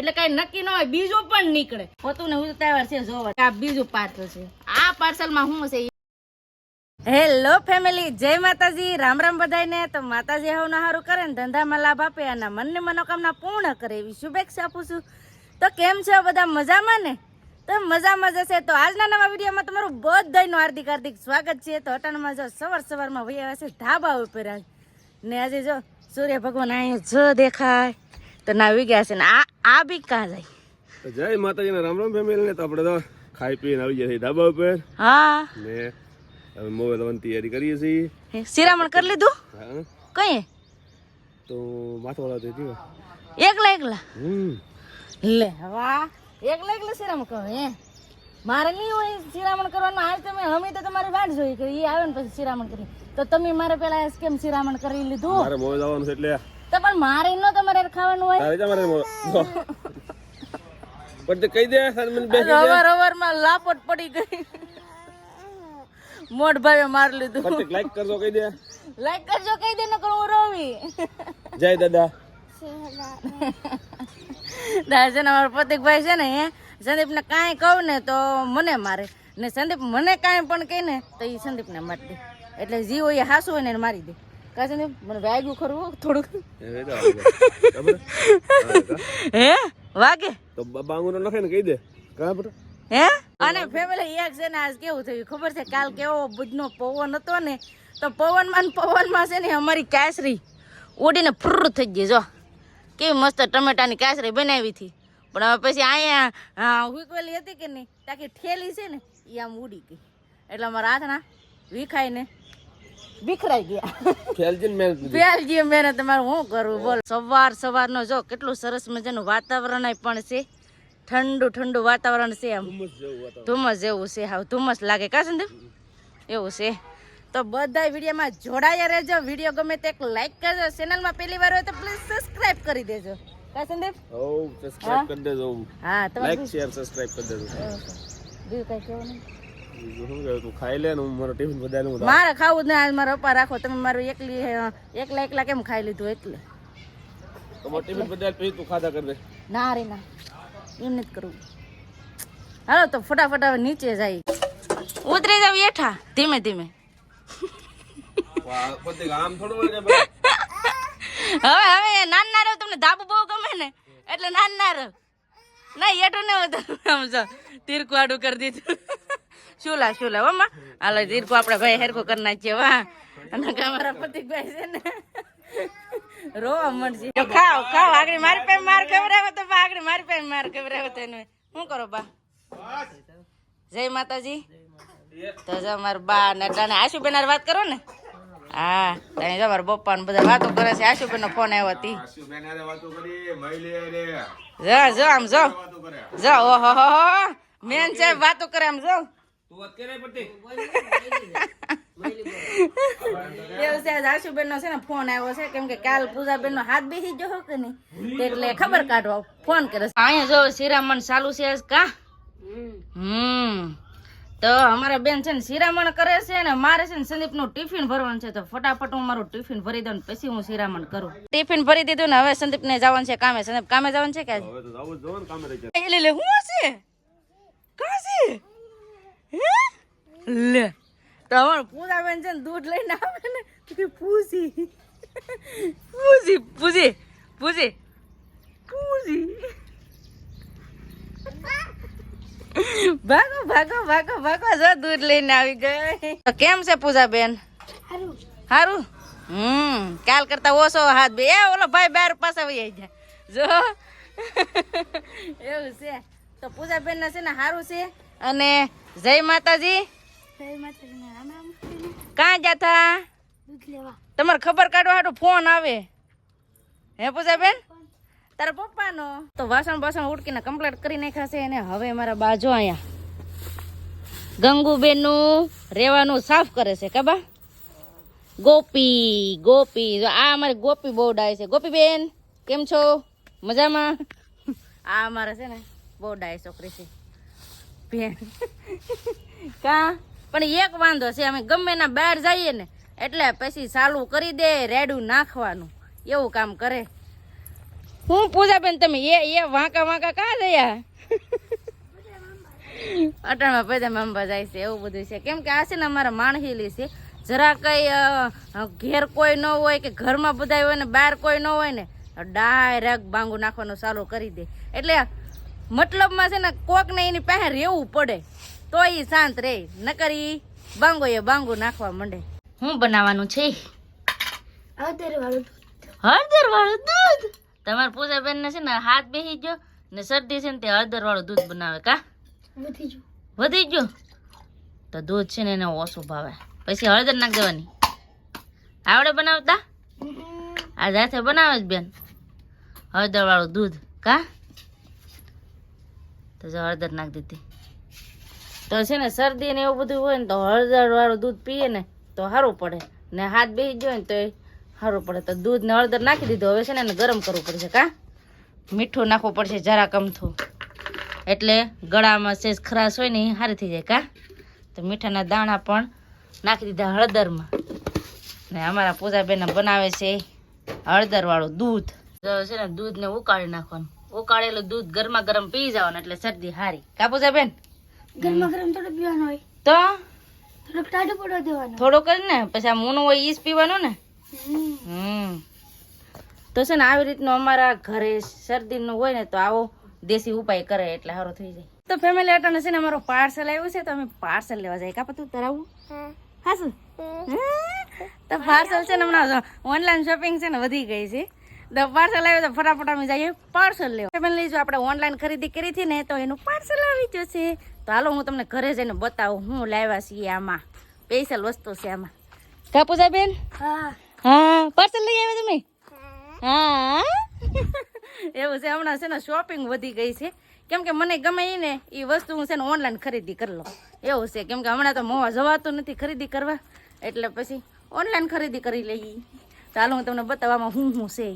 એટલે કઈ નક્કી ન હોય, બીજું પણ નીકળે. હોતું ને તહેવાર છે જોવા. આ બીજું પાર્સલ છે. આ પાર્સલમાં શું છે હેલો ફેમિલી જય માતાજી. રામ રામ બધાને તો માતાજી હવને સારું કરે ને, ધંધામાં લાભ આપે અને મનની મનોકામના પૂર્ણ કરે એવી શુભેચ્છા આપું છું. તો કેમ છે બધા? મજામાં ને? તો મજામાં જશે તો આજના નવા વિડીયોમાં તમારું બધાનું હાર્દિક હાર્દિક સ્વાગત છે. તો અટાણમાં જો સવાર સવારમાં વહી આવ્યા છે ધાબા ઉપર ને આજે જો સૂર્ય ભગવાન અહીંયા જો દેખાય. તો નાવી ગયા છે ને આ આ બી કાં જાય? તો જય માતાજીના રામ રામ ફેમિલી ને તો આપણે તો ખાઈ પીને આવી જઈએ છીએ ધાબા ઉપર. હા. ને હવે મોવે લેવાની તૈયારી કરીએ છીએ. શિરામણ કરી લીધું? કઈ? તો માથવાળા તો થયો એકલા એકલા? હમ. લે વાહ એકલા એકલા શિરામણ કરો હે. મારે નહીં હોય શિરામણ કરવાનું આજ તમે અમે તો તમારી વાટ જોઈ કે એ આવે ને પછી શિરામણ કરી. તો તમે મારે પેલા કેમ શિરામણ કરી લીધું? મારે મોબાઈલ જવાનું છે એટલે તો પણ મારે ન તમારે ખાવાનું હોય? તારે તમારે મારે પણ તે કહી દે સનમન બે રવાર રવારમાં લાપટ પડી ગઈ. મોટ ભાવે માર લીધું. પણ લાઈક કરજો કહી દે. લાઈક કરજો કહી દે નકર હું રોવી. જય દાદા. દાજન અમારો પ્રતિકભાઈ છે ને હે સંદીપને કાંઈ કહું ને તો મને મારે. ને સંદીપ મને કાંઈ પણ કહે ને તો એ સંદીપને મારી દે. એટલે જીવો એ હાસુ હોય ને મારી દે. કા સંદીપ મને વાગ્યું ખરું થોડુંક. હા, વાગે? તો બાંગુનો નખે ને કહી દે. કા બેટા? હે? અને ફેમિલી એક છે ને આજ કેવું થયું? ખબર છે? કાલ કેવો બુજનો પવન હતો ને તો પવનમાં ને પવનમાં છે ને અમારી કાસરી ઉડીને ફુર થઈ ગઈ જો કેવી મસ્ત ટમેટાની કાસરી બનાવી હતી. પણ હવે પછી અહીંયા હા, હુકવેલી હતી કે નહીં? તાકી ઠેલી છે ને એ આમ ઉડી ગઈ. એટલે અમારા હાથના વિખાઈને વિખરાઈ ગયા. ખેલજી ને મહેનત પ્યાલજી મેને તમારે શું કરવું બોલ. સવાર સવારનો જો કેટલું સરસ મજાનું વાતાવરણ પણ છે. ઠંડુ ઠંડુ વાતાવરણ છે એમ. ધુમ્મસ જેવું ધુમ્મસ છે હાવ. ધુમ્મસ લાગે કા સંદીપ? એવું છે. તો બધા વિડીયોમાં જોડાયા રહેજો. વીડિયો ગમે તે એક લાઈક કરજો. ચેનલમાં પહેલી વાર હોય તો પ્લીઝ સબસ્ક્રાઇબ કરી દેજો. કા સંદીપ? હો? સબસ્ક્રાઇબ કરી દેજો. હા તમારે લાઈક શેર સબસ્ક્રાઇબ કરી દેજો. બીજું કઈ કહેવું નહીં બીજું શું કહેવું તું ખાઈ લે ને હું મારો ટિફિન બધાનું હું મારે ખાવું જ નહીં. આજ મારા પપ્પા રાખો તમે મારું એકલી અ, એકલા એકલા કેમ ખાઈ લીધું? એટલે તમારો ટિફિન બધા પછી તું ખાધા કરી દે ના રે ના. એમ નથી કરવું. હાલો તો ફટાફટ હવે નીચે જાય. ઉતરી જાવ એઠા ધીમે ધીમે. વાહ, પતિ આમ થોડું હોય ને ભાઈ. હવે હવે નાના રહો તમને ધાબુ બહુ ગમે ને? એટલે નાના રહો ના એઠું ને આમ જો તીરકું આડું કરી દીધું. શું લા હો માં. હાલો તીરકું આપણે ભાઈ હેરકો કરી નાખીએ વા અને અમારા પતિકભાઈ છે ને રોવા મળશે ખાવ ખાવ આગળ મારી પાસે માર ખવડાવો તો બા આગળ મારી પાસે માર ખવડાવો તો એને. શું કરો બા? જય માતાજી. તો જો મારા બા ને તને આશુબેન વાત કરો ને? હા ત્યાં જો મારા ને બધા વાતો કરે છે. આશુબેન નો ફોન આવ્યો હતી જો જો આમ જો. જો ઓહો હો હો. મેન સાહેબ વાતો કરે આમ જો. તું વાત કરે પતિ? એવું છે આશુબેન નો છે ને ફોન આવ્યો છે કેમ કે કાલ પૂજાબેન નો હાથ બેસી ગયો કે નહીં? એટલે ખબર કાઢવા ફોન કરે અહીંયા જો શિરામણ ચાલુ છે કા? હમ. તો અમારા બેન છે ને શિરામણ કરે છે ને મારે છે ને સંદીપનું ટિફિન ભરવાનું છે તો ફટાફટ હું મારું ટિફિન ભરી દઉં ને પછી હું શિરામણ કરું. ટિફિન ભરી દીધું ને હવે સંદીપ ને જવાનું છે કામે. સંદીપ કામે જવાનું છે કે આજે? હવે તો જાવું જ જોવે ને કામે રહી જાય. એ લે લે હું છે કા છે હે? લે. તો અમાર પૂજા છે ને દૂધ લઈને આવે ને તો કે પૂસી પૂસી પૂસી પૂસી પૂસી ભાગો ભાગો ભાગો ભાગો. જો દૂધ લઈને આવી ગઈ. તો કેમ છે પૂજા બેન હારું? હમ કાલ કરતા ઓછો હાથ બે. એ ઓલો ભાઈ બાર પાસે વહી જાય જો. એવું છે. તો પૂજા બેન છે ને સારું છે? અને જય માતાજી. કાં ગયા તા? તમારે ખબર કાઢવા હાટો ફોન આવે. હે પૂજા બેન તારા પપ્પાનો? તો વાસણ બાસણ ઉડકીને કમ્પ્લીટ કરી નાખ્યા છે અને હવે મારા બાજુ અહીંયા ગંગુબેનનું રહેવાનું સાફ કરે છે, કે બા? ગોપી ગોપી. આ અમારી ગોપી બહુ ડાય છે. ગોપીબેન, કેમ છો? મજામાં? આ અમારે છે ને બહુ ડાય છોકરી છે. બેન. કા? પણ એક વાંધો છે, અમે ગમે ના બહાર જઈએ ને, એટલે પછી ચાલુ કરી દે, રેડું નાખવાનું. એવું કામ કરે. હું પૂજા બેન તમે એ એ વાંકા વાંકા કા રહ્યા? અટાણમાં પૈસા મામબા જાય છે, એવું બધું છે. કેમ કે આ છે ને અમારા માણહીલી છે. જરા કઈ ઘેર કોઈ ન હોય કે ઘરમાં બધા હોય ને, બહાર કોઈ ન હોય ને ડાયરેક્ટ બાંગુ નાખવાનું ચાલુ કરી દે. એટલે મતલબમાં છે ને કોક ને એની પાસે રહેવું પડે. તો એ શાંત રહે નકરી બાંગો એ બાંગો નાખવા માંડે. શું બનાવવાનું છે? હળદર વાળું દૂધ? તમારા પૂજા બેન ને છે ને હાથ બેસી ગયો ને શરદી છે ને તે હળદર વાળું દૂધ બનાવે કા? વધી ગયો. તો દૂધ છે ને એને ઓછું ભાવે. પછી હળદર નાખ દેવાની. આવડે બનાવતા? આ જાતે બનાવે જ બેન. હળદર વાળું દૂધ કા? તો જો હળદર નાખ દીધી. તો છે ને શરદી ને એવું બધું હોય ને તો હળદર વાળું દૂધ પીએ ને તો સારું પડે. ને હાથ બેસી ગયો ને તો સારું પડે. તો દૂધ ને હળદર નાખી દીધું. હવે છે ને એને ગરમ કરવું પડશે, કા? મીઠું નાખવું પડશે જરા કમથું એટલે ગળામાં સેજ ખરાશ હોય ને એ સારી થઈ જાય, કા? તો મીઠાના દાણા પણ નાખી દીધા હળદરમાં. ને અમારા પૂજાબેન બનાવે છે હળદરવાળું દૂધ. છે ને દૂધને ઉકાળી નાખવાનું. ઉકાળેલું દૂધ ગરમા ગરમ પી જવાનું એટલે શરદી હારી. કા પૂજાબેન? ગરમા ગરમ થોડું પીવાનું હોય. તો? થોડુંક ટાઢું પડવા દેવાનું. થોડુંક જ ને પછી આ મૂનું હોય ઈ જ પીવાનું ને? હમ. તો છે ને આવી રીતનું અમારા ઘરે શરદીનું હોય ને તો આવો દેશી ઉપાય કરે એટલે સારો થઈ જાય. તો ફેમિલી અટાણે છે ને અમારો પાર્સલ આવ્યું છે તો અમે પાર્સલ લેવા જાય. કા પતું તરાવું? હા. શું? તો પાર્સલ છે ને હમણાં ઓનલાઈન શોપિંગ છે ને વધી ગઈ છે. તો પાર્સલ આવ્યું તો ફટાફટ અમે જઈએ. પાર્સલ લેવા. ફેમિલી જો આપણે ઓનલાઈન ખરીદી કરી હતી ને તો એનું પાર્સલ આવી જશે તો હાલો હું તમને ઘરે જઈને બતાવું. હું લાવ્યા છીએ આમાં. સ્પેશિયલ વસ્તુ છે આમાં. કાપુસા બેન હા. પાર્સલ લઈ આવ્યા તમે? હા. એવું છે. હમણાં છે ને શોપિંગ વધી ગઈ છે. કેમ કે મને ગમે એ ને એ વસ્તુ હું છે ને ઓનલાઈન ખરીદી કરી લઉં. એવું છે. કેમ કે હમણાં તો મોવા જવાતું નથી ખરીદી કરવા. એટલે પછી ઓનલાઈન ખરીદી કરી લઈએ. ચાલો હું તમને બતાવવામાં હું હું છે.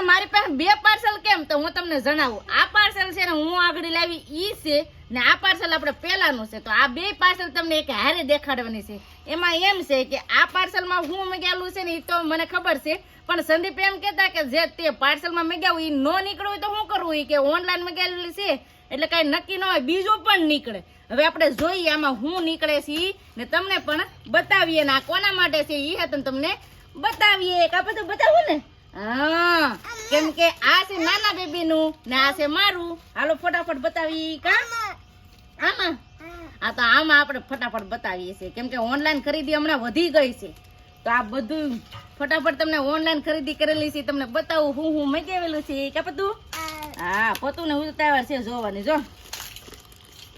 આ મારી પાસે બે પાર્સલ કેમ? તો હું તમને જણાવું. આ પાર્સલ છે ને હું આગળ લાવી ઈ છે ને આ પાર્સલ આપણે પહેલાનું છે. તો આ બે પાર્સલ તમને એક હારે દેખાડવાની છે. એમાં એમ છે કે આ પાર્સલમાં હું મગાવેલું છે ને એ તો મને ખબર છે. પણ સંદીપ એમ કહેતા કે જે તે પાર્સલમાં મગાવું એ નો નીકળવું હોય તો શું કરવું એ કે ઓનલાઈન મગાવેલી છે. એટલે કાંઈ નક્કી ન હોય, બીજું પણ નીકળે. હવે આપણે જોઈએ આમાં હું નીકળે છે ને તમને પણ બતાવીએ ને આ કોના માટે છે એ હતું તમને બતાવીએ. કાં બધું બતાવું ને. હા, કેમ કે આ છે નાના બેબી નું ને આ છે મારું. હાલો, ફટાફટ બતાવી કા? આમાં? આ તો આમાં આપણે ફટાફટ બતાવીએ છીએ. કેમ કે ઓનલાઈન ખરીદી હમણાં વધી ગઈ છે. તો આ બધું ફટાફટ તમને ઓનલાઈન ખરીદી કરેલી છે. તમને બતાવું હું હું મગાવેલું છે, કે બધું હા, પતું ને ઉતાવળ છે જોવાની, જો.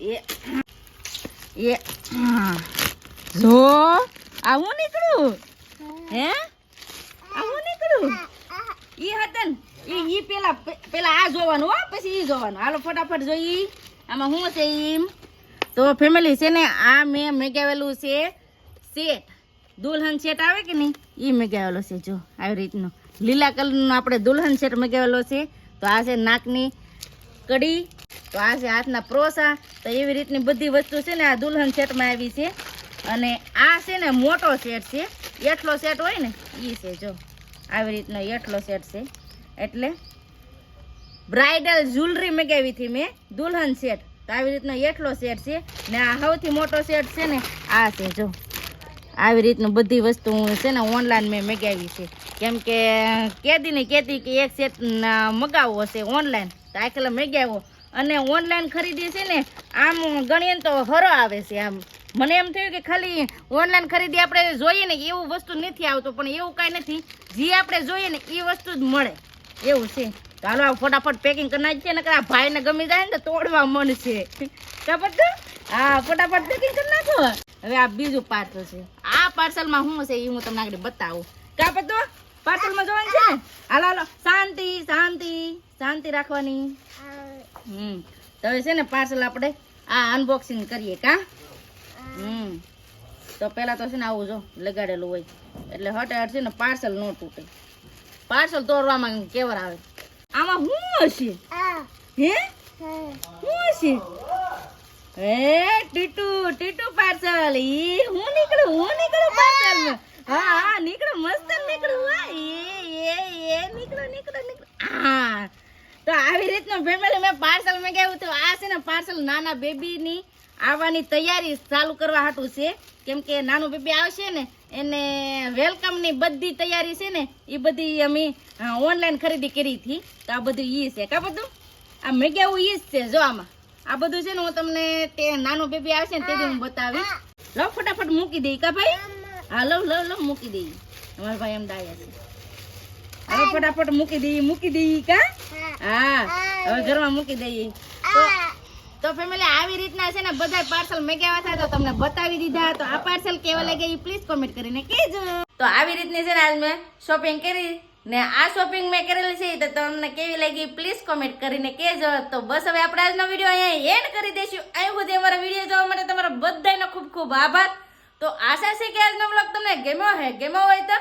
એ એ. જો, આવું નીકળું હે? આવું નીકળું ઈ હતન ઈ ઈ પેલા પેલા આ જોવાનું હો, પછી ઈ જોવાનું. હાલો ફટાફટ જોઈ આમાં શું છે ઈ તો ફેમિલી છે ને, આ મેં મેગાવેલું છે સેટ દુલ્હન સેટ આવે કે નહીં? ઈ મેગાવેલો છે, જો, આવી રીતનો. લીલા કલરનો આપણે દુલ્હન સેટ મેગાવેલો છે. તો આ છે નાકની કડી. તો આ છે હાથના પ્રોસા. તો એવી રીતની બધી વસ્તુ છે ને આ દુલ્હન સેટમાં આવી છે. અને આ છે ને મોટો સેટ છે. એટલો સેટ હોય ને એ છે, જો. આવી રીતનો એટલો સેટ છે. એટલે બ્રાઇડલ જ્વેલરી મગાવી હતી મેં, દુલ્હન સેટ તો આવી રીતનો એટલો સેટ છે ને આ સૌથી મોટો સેટ છે ને, આ છે, જો. આવી રીતનું બધી વસ્તુ હું છે ને ઓનલાઈન મેં મગાવી છે. કેમ કે કેદી ને કે એક સેટ મગાવવો છે ઓનલાઈન તો આખેલા મગાવ્યો અને ઓનલાઈન ખરીદી છે ને, આમ ગણીએ તો હરો આવે છે આમ. મને એમ થયું કે ખાલી ઓનલાઈન ખરીદી આપણે જોઈએ ને એવું વસ્તુ નથી આવતું પણ એવું કાંઈ નથી. જે આપણે જોઈએ ને એ વસ્તુ જ મળે. એવું છે. તો હાલો આ ફટાફટ પેકિંગ કરી નાખીએ ને આ ભાઈને ગમી જાય ને તો તોડવા મન છે. ખબર છે? હા ફટાફટ પેકિંગ કરી નાખો. હવે આ બીજું પાર્સલ છે. આ પાર્સલમાં શું છે એ હું તમને આગળ બતાવું. કા તો? પાર્સલમાં જોવાનું છે ને? હાલો હાલો. શાંતિ શાંતિ શાંતિ રાખવાની. હમ. તો છે ને પાર્સલ આપણે આ અનબોક્સિંગ કરીએ કા? હમ. તો પેલા તો છે ને આવું જો, લગાડેલું હોય. એટલે હટે હટ છે ને પાર્સલ ન તૂટે. પાર્સલ તોડવામાં કેવર આવે. આમાં હું હશે? હે? હું હશે? હે, ટીટુ ટીટુ પાર્સલ. ઈ હું નીકળું હું નીકળું પાર્સલ હા હા, નીકળું, મસ્ત નીકળું. હા, એ એ નીકળો નીકળો નીકળો. હા. તો આવી રીતનું ફેમિલી મેં પાર્સલ મેં કહેવું તો આ છે ને પાર્સલ નાના બેબીની આવવાની તૈયારી ચાલુ કરવા હાટું છે. કેમ કે નાનું બેબી આવશે ને, એને વેલકમની બધી તૈયારી છે ને એ બધી અમે ઓનલાઈન ખરીદી કરી હતી. તો આ બધું ઈ છે. કા બધું? આ મેગાવું ઈ જ છે, જો આમાં. આ બધું છે ને હું તમને તે નાનું બેબી આવશે ને તેથી હું બતાવીશ. લો, ફટાફટ મૂકી દઈ કા ભાઈ? હા, લો લો લો, મૂકી દઈ અમારા ભાઈ એમ દાયા છે. હવે ફટાફટ મૂકી દઈ મૂકી દઈ કા? હા, હવે ઘરમાં મૂકી દઈએ તો ફેમિલી આવી રીતના છે ને બધા પાર્સલ મેગાવ્યા હતા તો તમને બતાવી દીધા. તો આ પાર્સલ કેવા લાગે એ પ્લીઝ કોમેન્ટ કરીને કહેજો. તો આવી રીતની છે ને આજ મેં શોપિંગ કરી ને આ શોપિંગ મેં કરેલી છે તો તમને કેવી લાગી પ્લીઝ કોમેન્ટ કરીને કહેજો. તો બસ હવે આપણે આજનો વીડિયો અહીંયા એન્ડ કરી દઈશું. અહીં સુધી અમારા વીડિયો જોવા માટે તમારા બધાનો ખૂબ ખૂબ આભાર. તો આશા છે કે આજનો બ્લોગ તમને ગેમો હે ગેમો હોય તો